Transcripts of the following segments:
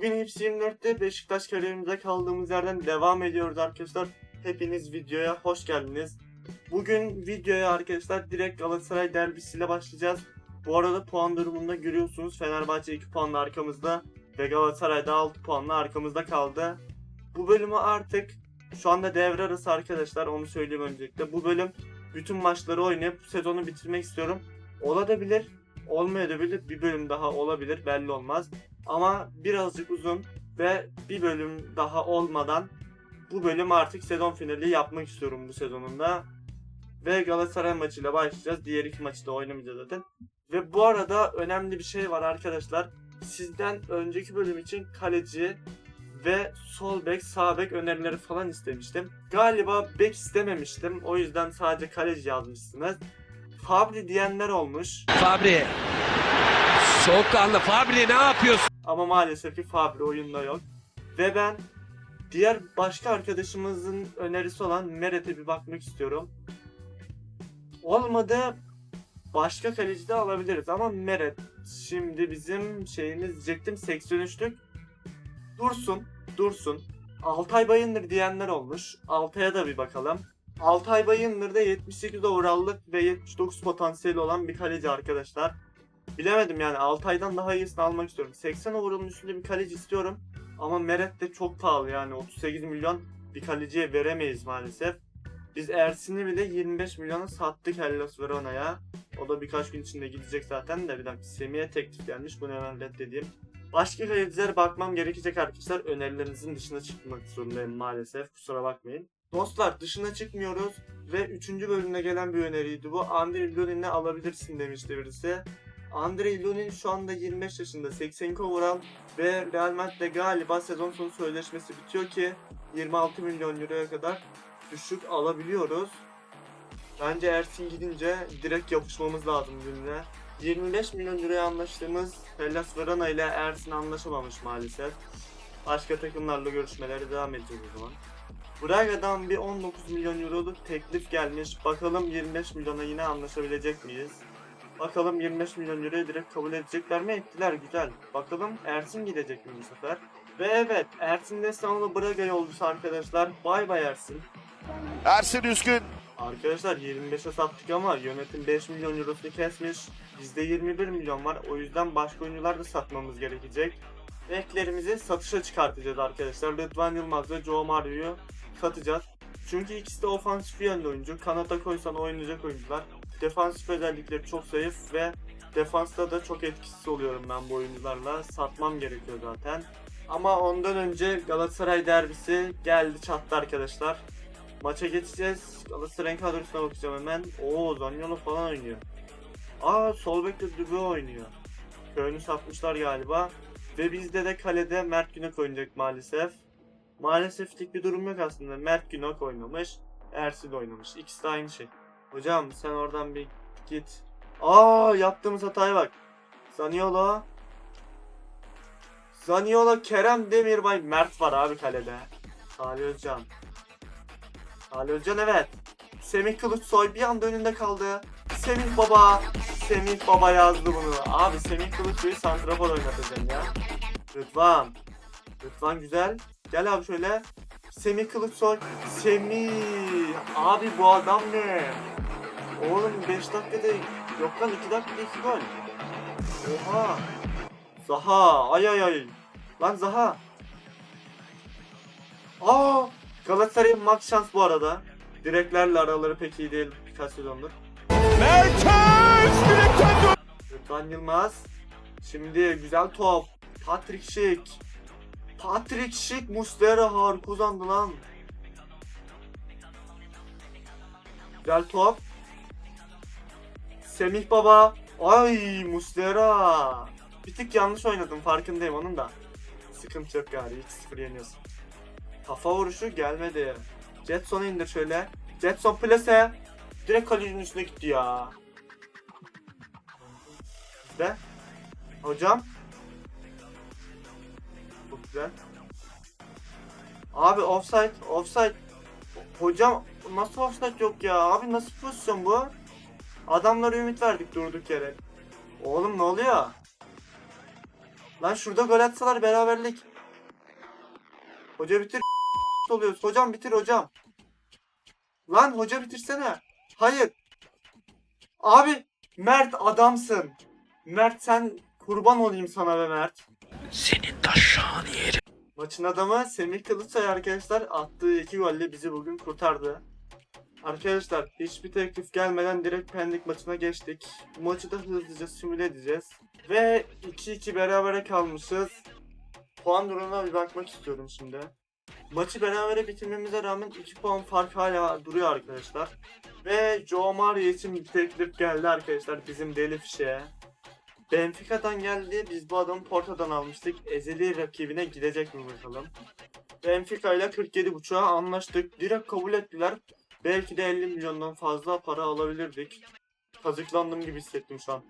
Bugün Hepsi 24'te Beşiktaş kariyerimize kaldığımız yerden devam ediyoruz arkadaşlar. Hepiniz videoya hoş geldiniz. Bugün videoya arkadaşlar direkt Galatasaray derbisiyle başlayacağız. Bu arada puan durumunda görüyorsunuz Fenerbahçe 2 puanla arkamızda ve Galatasaray da 6 puanla arkamızda kaldı. Bu bölümü artık şu anda devre arası arkadaşlar onu söyleyeyim öncelikle. Bu bölüm bütün maçları oynayıp sezonu bitirmek istiyorum. Olabilir, olmayabilir. Bir bölüm daha olabilir belli olmaz. Ama birazcık uzun ve bir bölüm daha olmadan bu bölüm artık sezon finali yapmak istiyorum bu sezonunda. Ve Galatasaray maçıyla başlayacağız. Diğer iki maçı da oynamayacağız zaten. Ve bu arada önemli bir şey var arkadaşlar. Sizden önceki bölüm için kaleci ve sol bek, sağ bek önerileri falan istemiştim. Galiba bek istememiştim. O yüzden sadece kaleci yazmışsınız. Fabri diyenler olmuş. Fabri. Soğukkanlı Fabri ne yapıyorsun? Ama maalesef ki Fabri oyunda yok. Ve ben diğer başka arkadaşımızın önerisi olan Meret'e bir bakmak istiyorum. Olmadı başka kaleci de alabiliriz ama Meret şimdi bizim şeyimiz diyecektim 83'lük. Dursun, dursun. Altay Bayındır diyenler olmuş. Altay'a da bir bakalım. Altay Bayındır da 78 overall'lık ve 79 potansiyeli olan bir kaleci arkadaşlar. Bilemedim yani Altay'dan daha iyisini almak istiyorum. 80 overall'ın üstünde bir kaleci istiyorum. Ama Meret de çok pahalı yani 38 milyon bir kaleciye veremeyiz maalesef. Biz Ersin'i bile 25 milyona sattık Hellas Verona'ya. O da birkaç gün içinde gidecek zaten de bir dakika Semih'e teklif gelmiş bunu hemen reddedeyim. Başka kalecilere bakmam gerekecek arkadaşlar. Önerilerinizin dışına çıkmak zorundayım maalesef. Kusura bakmayın. Dostlar dışına çıkmıyoruz ve 3. bölümde gelen bir öneriydi bu. Andrei Lunin'i alabilirsin demişti birisi. Andrei Lunin şu anda 25 yaşında 82 overall ve Real Madrid'de galiba sezon sonu sözleşmesi bitiyor ki 26 milyon euroya kadar düşük alabiliyoruz. Bence Ersin gidince direkt yapışmamız lazım gününe. 25 milyon euroya anlaştığımız Hellas Verona ile Ersin anlaşamamış maalesef. Başka takımlarla görüşmeleri devam edeceğiz o zaman. Braga'dan bir 19 milyon euroluk teklif gelmiş. Bakalım 25 milyona yine anlaşabilecek miyiz? Bakalım 25 milyon euroyu direkt kabul edecekler mi? Ettiler güzel. Bakalım Ersin gidecek mi bu sefer? Ve evet Ersin Destanoğlu Braga yolcusu arkadaşlar. Bay bay Ersin. Ersin Üskün. Arkadaşlar 25'e sattık ama yönetim 5 milyon eurosunu kesmiş. Bizde 21 milyon var. O yüzden başka oyuncular da satmamız gerekecek. Beklerimizi satışa çıkartacağız arkadaşlar. Rıdvan Yılmaz ve Joe Mario'yu satacağız. Çünkü ikisi de ofansif yönlü oyuncu. Kanata koysan oynayacak oyuncular. Defansif özellikleri çok zayıf ve defansta da çok etkisiz oluyorum ben bu oyuncularla. Satmam gerekiyor zaten. Ama ondan önce Galatasaray derbisi geldi çattı arkadaşlar. Maça geçeceğiz. Galatasaray'ın kadrosuna bakacağım hemen. Oo Zaniolo falan oynuyor. Aa sol bekte Dübe oynuyor. Köyünü satmışlar galiba. Ve bizde de kalede Mert Günok oynayacak maalesef. Maaleseflik bir durum yok aslında. Mert Günok oynamış. Ersin oynamış. İkisi de aynı şey. Hocam sen oradan bir git. Aa yaptığımız hataya bak. Zaniolo. Zaniolo, Kerem Demirbay, Mert var abi kalede. Salih Özcan. Ali Özcan evet. Semih Kılıçsoy bir anda önünde kaldı. Semih Baba. Semih Baba yazdı bunu. Abi Semih Kılıçsoy'u santrafor oynatacağım ya. Rıdvan. Rıdvan güzel. Gel abi şöyle. Semih Kılıçsoy. Semih. Abi bu adam ne? Oğlum 5 dakikada yok lan 2 dakikada 2 gol. Oha. Zaha. Ay ay ay. Lan Zaha. Aa. Galatasaray'ın max şans bu arada. Direklerle araları pek iyi değil birkaç sezondur. Mertens direkten dön. Rıdvan Yılmaz. Şimdi güzel top. Patrick Schick. Patrick Schick Muslera harika uzandı lan. Güzel top. Semih Baba. Ay Muslera. Bir tık yanlış oynadım farkındayım onun da. Sıkıntı yok gari 2-0 yeniyorsun. Kafa vuruşu gelmedi. Jetson'u indir şöyle. Jetson plase. Direkt kalecinin üstüne gitti ya. İşte. Hocam. Çok güzel. Abi offside, offside. Hocam nasıl offside yok ya? Abi nasıl pozisyon bu? Adamlara ümit verdik durduk yere. Oğlum ne oluyor? Lan şurada gol atsalar beraberlik. Hoca bitir oluyoruz. Hocam bitir hocam. Lan hoca bitirsene. Hayır. Abi Mert adamsın. Mert sen kurban olayım sana be Mert. Senin taşağını yerim. Maçın adamı Semih Kılıçsoy arkadaşlar attığı iki golle bizi bugün kurtardı. Arkadaşlar hiçbir teklif gelmeden direkt Pendik maçına geçtik. Bu maçı da hızlıca simüle edeceğiz. Ve 2-2 berabere kalmışız. Puan durumuna bir bakmak istiyorum şimdi. Maçı berabere bitirmemize rağmen 2 puan fark hala duruyor arkadaşlar. Ve Joe Mario için bir teklif geldi arkadaşlar bizim deli fişeğe. Benfica'dan geldi. Biz bu adamı Porto'dan almıştık. Ezeli rakibine gidecek mi bakalım. Benfica ile 47.5'a anlaştık. Direkt kabul ettiler. Belki de 50 milyondan fazla para alabilirdik. Kazıklandım gibi hissettim şu an.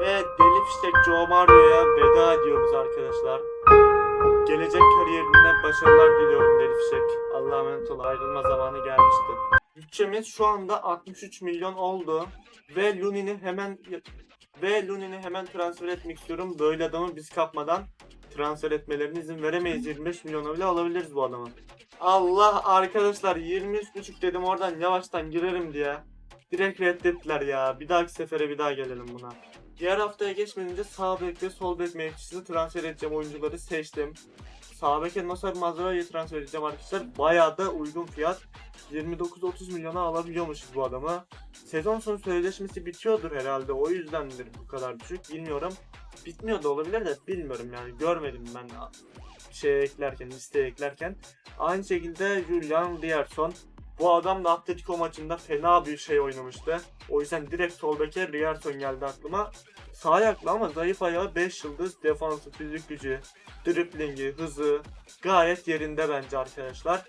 Ve Deli Fişek Joe Mario'ya veda ediyoruz arkadaşlar. Gelecek kariyerine başarılar diliyorum Deli Fişek. Allah'a emanet ol. Ayrılma zamanı gelmişti. Bütçemiz şu anda 63 milyon oldu. Ve Lunin'i hemen ve Lunin'i hemen transfer etmek istiyorum. Böyle adamı biz kapmadan transfer etmelerine izin veremeyiz. 25 milyona bile alabiliriz bu adamı. Allah arkadaşlar 23.5 dedim oradan yavaştan girerim diye. Direkt reddettiler ya. Bir dahaki sefere bir daha gelelim buna. Diğer haftaya geçmeden önce sağ bek ve sol bek mevkisini transfer edeceğim oyuncuları seçtim. Sağ beke Nasser Mazra'yı transfer edeceğim arkadaşlar. Bayağı da uygun fiyat. 29-30 milyona alabiliyormuşuz bu adamı. Sezon sonu sözleşmesi bitiyordur herhalde. O yüzdendir bu kadar düşük. Bilmiyorum. Bitmiyor da olabilir de bilmiyorum yani. Görmedim ben şey eklerken, listeye eklerken. Aynı şekilde Julian Rierson. Bu adam da Atletico maçında fena bir şey oynamıştı. O yüzden direkt sol beke Rierson geldi aklıma. Sağ ayaklı ama zayıf ayağı 5 yıldız defansı, fizik gücü, driplingi, hızı gayet yerinde bence arkadaşlar.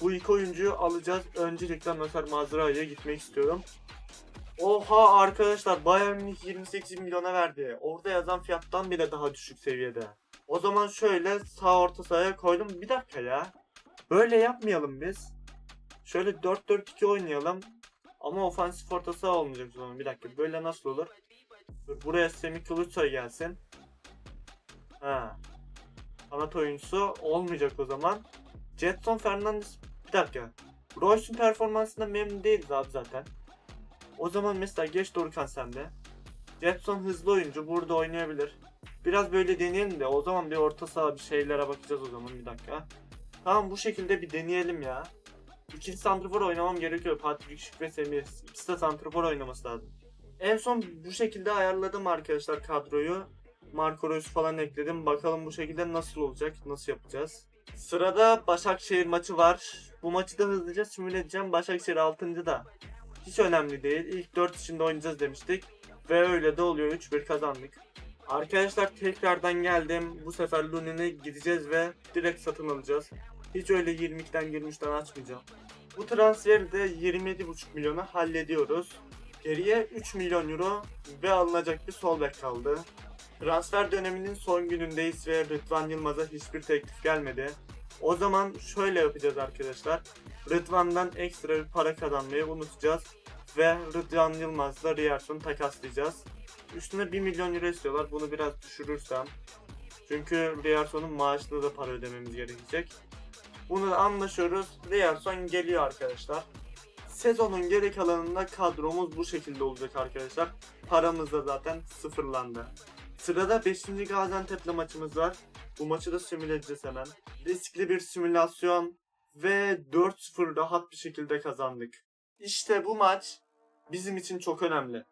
Bu iki oyuncuyu alacağız. Öncelikle Nasser Mazra'ya gitmek istiyorum. Oha arkadaşlar Bayern Münih 28 milyona verdi. Orada yazan fiyattan bile daha düşük seviyede. O zaman şöyle sağ orta sahaya koydum. Bir dakika ya. Böyle yapmayalım biz. Şöyle 4-4-2 oynayalım. Ama ofansif orta saha olmayacak o zaman. Bir dakika böyle nasıl olur? Buraya Semih Kılıçsoy gelsin. Ha. Kanat oyuncusu olmayacak o zaman. Jetson Fernandes bir dakika. Royce'un performansından memnun değiliz abi zaten. O zaman mesela geç Dorukhan sende. Jetson hızlı oyuncu burada oynayabilir. Biraz böyle deneyelim de o zaman bir orta saha bir şeylere bakacağız o zaman bir dakika. Tamam bu şekilde bir deneyelim ya. İkinci santrafor oynamam gerekiyor. Patrick Schick ve Semih. İkisi de santrafor oynaması lazım. En son bu şekilde ayarladım arkadaşlar kadroyu. Marco Reus falan ekledim. Bakalım bu şekilde nasıl olacak, nasıl yapacağız. Sırada Başakşehir maçı var. Bu maçı da hızlıca simüle edeceğim. Başakşehir 6. da. Hiç önemli değil. İlk 4 içinde oynayacağız demiştik. Ve öyle de oluyor. 3-1 kazandık. Arkadaşlar tekrardan geldim. Bu sefer Lunin'e gideceğiz ve direkt satın alacağız. Hiç öyle 22'den 23'ten açmayacağım. Bu transferi de 27,5 milyona hallediyoruz. Geriye 3 milyon euro ve alınacak bir sol bek kaldı. Transfer döneminin son günündeyiz ve Rıdvan Yılmaz'a hiçbir teklif gelmedi. O zaman şöyle yapacağız arkadaşlar. Rıdvan'dan ekstra bir para kazanmayı unutacağız. Ve Rıdvan Yılmaz'la Rierson'u takaslayacağız. Üstüne 1 milyon euro istiyorlar. Bunu biraz düşürürsem. Çünkü Rierson'un maaşına da para ödememiz gerekecek. Bunu da anlaşıyoruz. Rierson geliyor arkadaşlar. Sezonun geri kalanında kadromuz bu şekilde olacak arkadaşlar. Paramız da zaten sıfırlandı. Sırada 5. Gaziantep'le maçımız var. Bu maçı da simüle edeceğiz hemen. Riskli bir simülasyon ve 4-0 rahat bir şekilde kazandık. İşte bu maç bizim için çok önemli.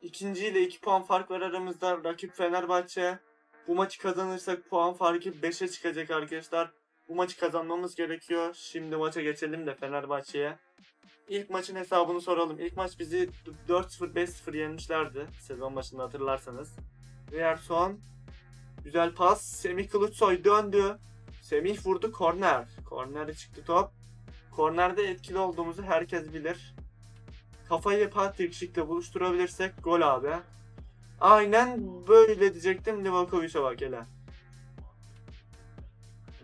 İkinci ile 2 puan fark var aramızda. Rakip Fenerbahçe. Bu maçı kazanırsak puan farkı 5'e çıkacak arkadaşlar. Bu maçı kazanmamız gerekiyor. Şimdi maça geçelim de Fenerbahçe'ye. İlk maçın hesabını soralım. İlk maç bizi 4-0 5-0 yenmişlerdi. Sezon başında hatırlarsanız. Rierson. Güzel pas. Semih Kılıçsoy döndü. Semih vurdu korner. Kornerde çıktı top. Kornerde etkili olduğumuzu herkes bilir. Kafayı Patrick Schick'le buluşturabilirsek gol abi. Aynen böyle diyecektim Livakovic'e bak hele.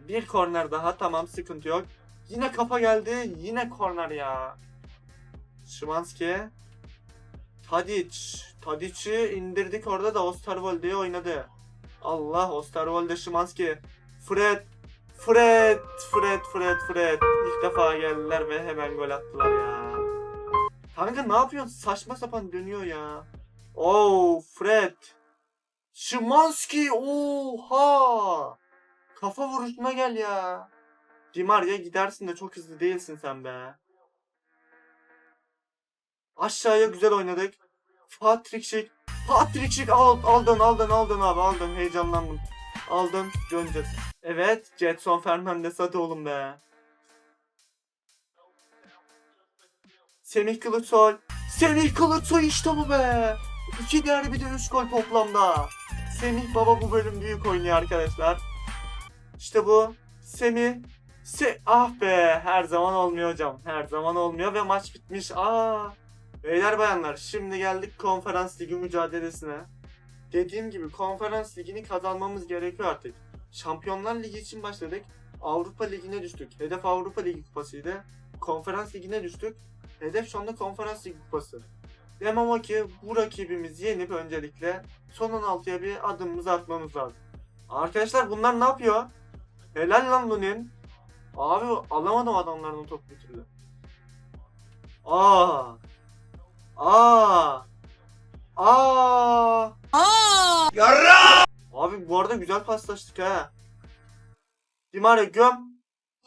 Bir korner daha tamam sıkıntı yok. Yine kafa geldi. Yine korner ya. Şimanski. Tadic. Tadic'i indirdik orada da Osterwolde'ye oynadı. Allah Osterwolde Szymanski. Fred. Fred. Fred. Fred. Fred. İlk defa geldiler ve hemen gol attılar ya. Kanka ne yapıyorsun? Saçma sapan dönüyor ya. Oh Fred. Szymanski. Oha. Kafa vuruşuna gel ya. Di Maria gidersin de çok hızlı değilsin sen be. Aşağıya güzel oynadık. Patrick Schick. Patrick Schick al, aldın aldın aldın abi aldın heyecanlandım. Aldın döneceğiz. Evet Jetson Fernandez hadi oğlum be. Semih Kılıçsoy. Semih Kılıçsoy işte bu be. İki derbi de 3 gol toplamda. Semih baba bu bölüm büyük oynuyor arkadaşlar. İşte bu. Semih. Se ah be her zaman olmuyor hocam. Her zaman olmuyor ve maç bitmiş. Aa. Beyler bayanlar şimdi geldik konferans ligi mücadelesine. Dediğim gibi konferans ligini kazanmamız gerekiyor artık. Şampiyonlar Ligi için başladık. Avrupa Ligi'ne düştük. Hedef Avrupa Ligi kupasıydı. Konferans Ligi'ne düştük. Hedef şu anda Konferans Ligi kupası. Demem o ki bu rakibimizi yenip öncelikle son 16'ya bir adımımızı atmamız lazım. Arkadaşlar bunlar ne yapıyor? Helal lan Lunin. Abi alamadım adamların top bir türlü. Aa. Aa. Aa. Abi bu arada güzel paslaştık ha. Di Maria göm.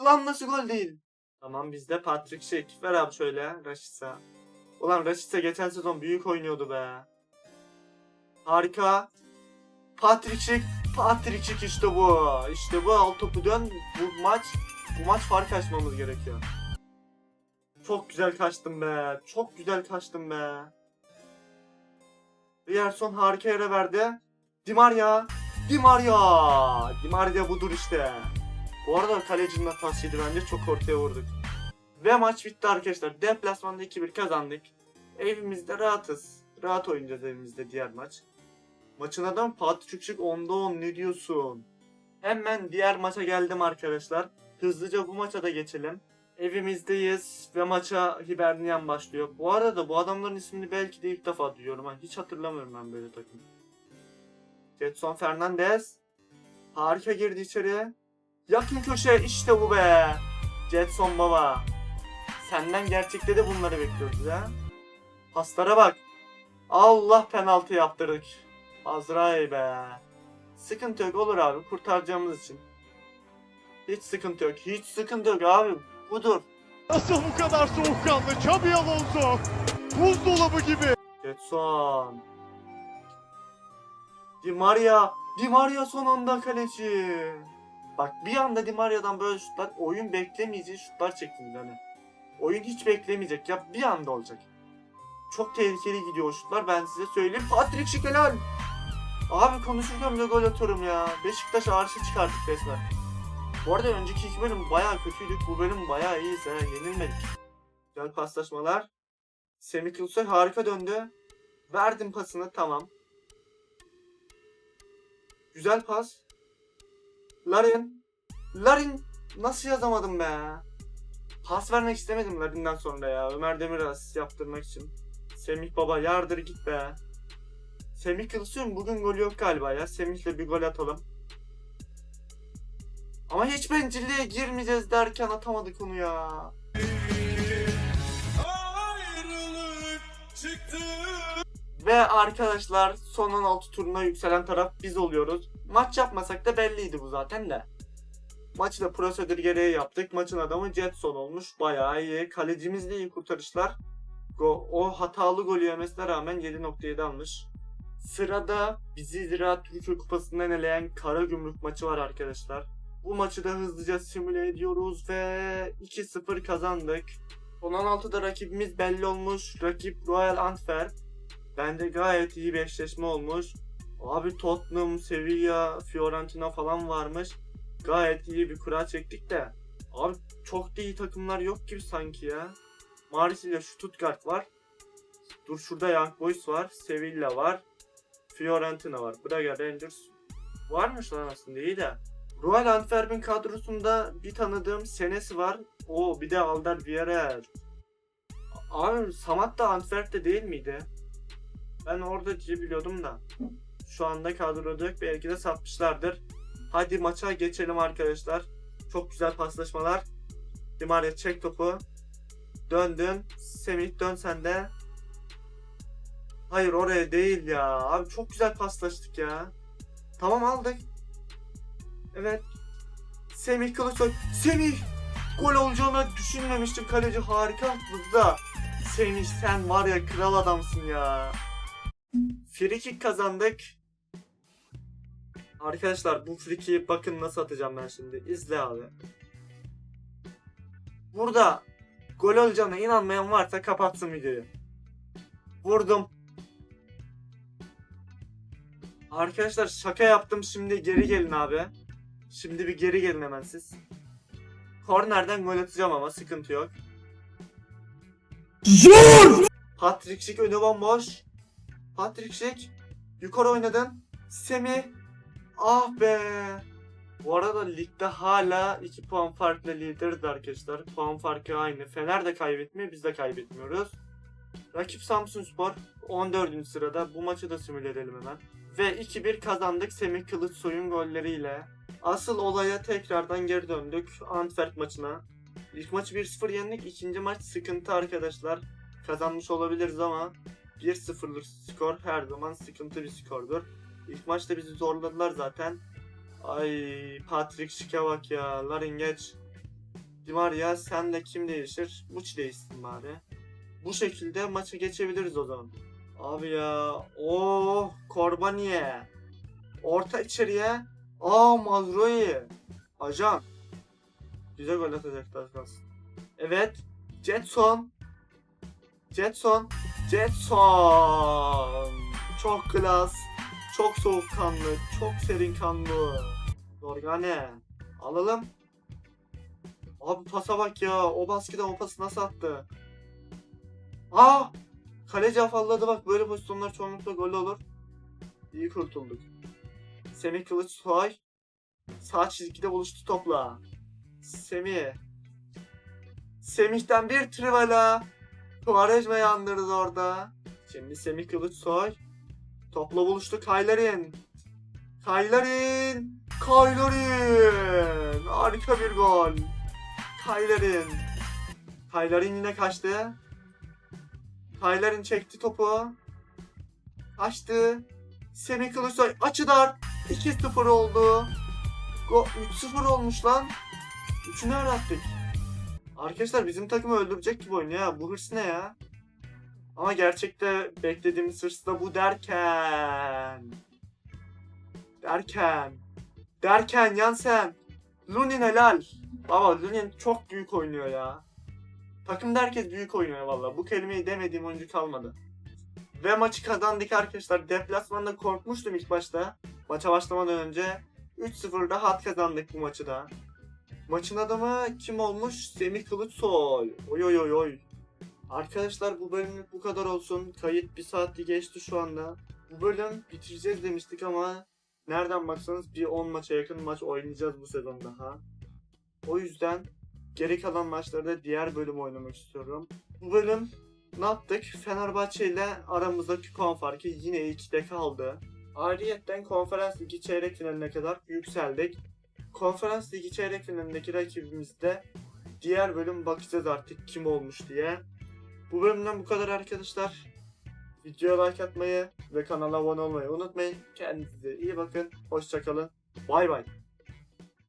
Lan nasıl gol değil? Tamam bizde Patrick Schick. Ver abi şöyle Rashica. Ulan Rashica geçen sezon büyük oynuyordu be. Harika. Patrick Schick. Patrick Schick işte bu. İşte bu alt topu dön. Bu maç bu maç fark açmamız gerekiyor. Çok güzel kaçtım be. Çok güzel kaçtım be. Rierson harika yere verdi. Di Maria. Di Maria. Di Maria budur işte. Bu arada kalecinin hatasıydı bence. Çok ortaya vurduk. Ve maç bitti arkadaşlar. Deplasmanda 2-1 kazandık. Evimizde rahatız. Rahat oynayacağız evimizde diğer maç. Maçın adamı Patrick Schick 10'da 10 ne diyorsun? Hemen diğer maça geldim arkadaşlar. Hızlıca bu maça da geçelim. Evimizdeyiz ve maça Hibernian başlıyor. Bu arada bu adamların ismini belki de ilk defa duyuyorum. Hiç hatırlamıyorum ben böyle takım. Jetson Fernandez. Harika girdi içeri. Yakın köşe işte bu be. Jetson baba. Senden gerçekte de bunları bekliyoruz ya. Paslara bak. Allah penaltı yaptırdık. Azrail be. Sıkıntı yok olur abi kurtaracağımız için. Hiç sıkıntı yok. Hiç sıkıntı yok abi. Budur. Nasıl bu kadar soğukkanlı Xabi Alonso? Buzdolabı gibi. Getson. Di Maria. Di Maria son anda kaleci. Bak bir anda Di Maria'dan böyle şutlar oyun beklemeyeceği şutlar çektiniz hani. Oyun hiç beklemeyecek ya bir anda olacak. Çok tehlikeli gidiyor şutlar ben size söyleyeyim. Patrick Schick helal. Abi konuşurken bile gol atıyorum ya. Beşiktaş arşı çıkarttık resmen. Bu arada önceki iki bölüm bayağı kötüydük. Bu bölüm bayağı iyiyiz ha. Yenilmedik. Güzel paslaşmalar. Semih Kılıçsoy harika döndü. Verdim pasını tamam. Güzel pas. Larin. Larin nasıl yazamadım be? Pas vermek istemedim Larin'den sonra ya. Ömer Demirel yaptırmak için. Semih baba yardır git be. Semih Kılıçsoy'un bugün golü yok galiba ya. Semih'le bir gol atalım. Ama hiç bencilliğe girmeyeceğiz derken atamadık onu ya. Ve arkadaşlar son 16 turuna yükselen taraf biz oluyoruz. Maç yapmasak da belliydi bu zaten de. Maçı da prosedür gereği yaptık. Maçın adamı Jetson olmuş. Bayağı iyi. Kalecimiz de iyi kurtarışlar. Go- o hatalı golü yemesine rağmen 7.7 almış. Sırada bizi Ziraat Türkiye Kupası'ndan eleyen Karagümrük maçı var arkadaşlar. Bu maçı da hızlıca simüle ediyoruz ve 2-0 kazandık. Son 16'da rakibimiz belli olmuş. Rakip Royal Antwerp. Bence gayet iyi bir eşleşme olmuş. Abi Tottenham, Sevilla, Fiorentina falan varmış. Gayet iyi bir kura çektik de. Abi çok da iyi takımlar yok gibi sanki ya. Marsilya, Stuttgart var. Dur şurada Young Boys var. Sevilla var. Fiorentina var. Braga Rangers varmış lan aslında iyi de. Royal Antwerp'in kadrosunda bir tanıdığım senesi var. O bir de Alder Villarreal. Abi Samat da Antwerp'te değil miydi? Ben orada diye biliyordum da. Şu anda kadroda yok. Belki de satmışlardır. Hadi maça geçelim arkadaşlar. Çok güzel paslaşmalar. Di Maria çek topu. Döndün. Semih dön sen de. Hayır oraya değil ya. Abi çok güzel paslaştık ya. Tamam aldık. Evet. Semih Kılıçsoy. Semih! Gol olacağını düşünmemiştim. Kaleci harika atladı da. Semih sen var ya kral adamsın ya. Free kazandık. Arkadaşlar bu free bakın nasıl atacağım ben şimdi. İzle abi. Burada gol olacağına inanmayan varsa kapatsın videoyu. Vurdum. Arkadaşlar şaka yaptım şimdi geri gelin abi. Şimdi bir geri gelin hemen siz. Kornerden gol atacağım ama sıkıntı yok. Zor! Patrick Schick önü bomboş. Patrick Schick yukarı oynadın. Semih ah be. Bu arada ligde hala 2 puan farklı lideriz arkadaşlar. Puan farkı aynı. Fener de kaybetmiyor, biz de kaybetmiyoruz. Rakip Samsunspor 14. sırada. Bu maçı da simüle edelim hemen. Ve 2-1 kazandık Semih Kılıçsoy'un golleriyle. Asıl olaya tekrardan geri döndük Antwerp maçına. İlk maçı 1-0 yendik. ikinci maç sıkıntı arkadaşlar. Kazanmış olabiliriz ama 1-0'lık skor her zaman sıkıntı bir skordur. İlk maçta bizi zorladılar zaten. Ay Patrick Schick'e bak ya. Larin geç. Di Maria sen de kim değişir? Muç değişsin bari. Bu şekilde maçı geçebiliriz o zaman. Abi ya. Oh Korbaniye. Orta içeriye. Aa Mazroi. Ajan. Güzel gol atacaklar az. Evet. Jetson. Jetson. Jetson. Çok klas. Çok soğukkanlı. Çok serin kanlı. Dorgane. Alalım. Abi pasa bak ya. O baskıda o pası nasıl attı? Aa! Kaleci afalladı bak. Böyle pozisyonlar çoğunlukla gol olur. İyi kurtulduk. Semih Kılıçsoy. Sağ çizgide buluştu topla. Semih. Semih'ten bir trivala. Quaresma yandırdı orada. Şimdi Semih Kılıçsoy. Topla buluştu Kaylarin. Kaylarin. Kaylarin. Harika bir gol. Kaylarin. Kaylarin yine kaçtı. Kaylarin çekti topu. Kaçtı. Semih Kılıçsoy açıdan 2-0 oldu. Go 3-0 olmuş lan. Üçünü arattık. Arkadaşlar bizim takımı öldürecek gibi oynuyor ya. Bu hırs ne ya? Ama gerçekte beklediğimiz hırs da bu derken. Derken. Derken Yansen. Lunin helal. Baba Lunin çok büyük oynuyor ya. Takımda herkes büyük oynuyor valla. Bu kelimeyi demediğim oyuncu kalmadı. Ve maçı kazandık arkadaşlar. Deplasmanda korkmuştum ilk başta. Maça başlamadan önce. 3-0 rahat kazandık bu maçı da. Maçın adamı kim olmuş? Semih Kılıçsoy. Oy oy oy oy. Arkadaşlar bu bölümlük bu kadar olsun. Kayıt bir saati geçti şu anda. Bu bölüm bitireceğiz demiştik ama nereden baksanız bir 10 maça yakın maç oynayacağız bu sezon daha. O yüzden geri kalan maçlarda diğer bölüm oynamak istiyorum. Bu bölüm ne yaptık? Fenerbahçe ile aramızdaki puan farkı yine 2'de kaldı. Ayrıyetten konferans ligi çeyrek finaline kadar yükseldik. Konferans ligi çeyrek finalindeki rakibimizde diğer bölüm bakacağız artık kim olmuş diye. Bu bölümden bu kadar arkadaşlar. Videoya like atmayı ve kanala abone olmayı unutmayın. Kendinize iyi bakın. Hoşçakalın. Bay bay.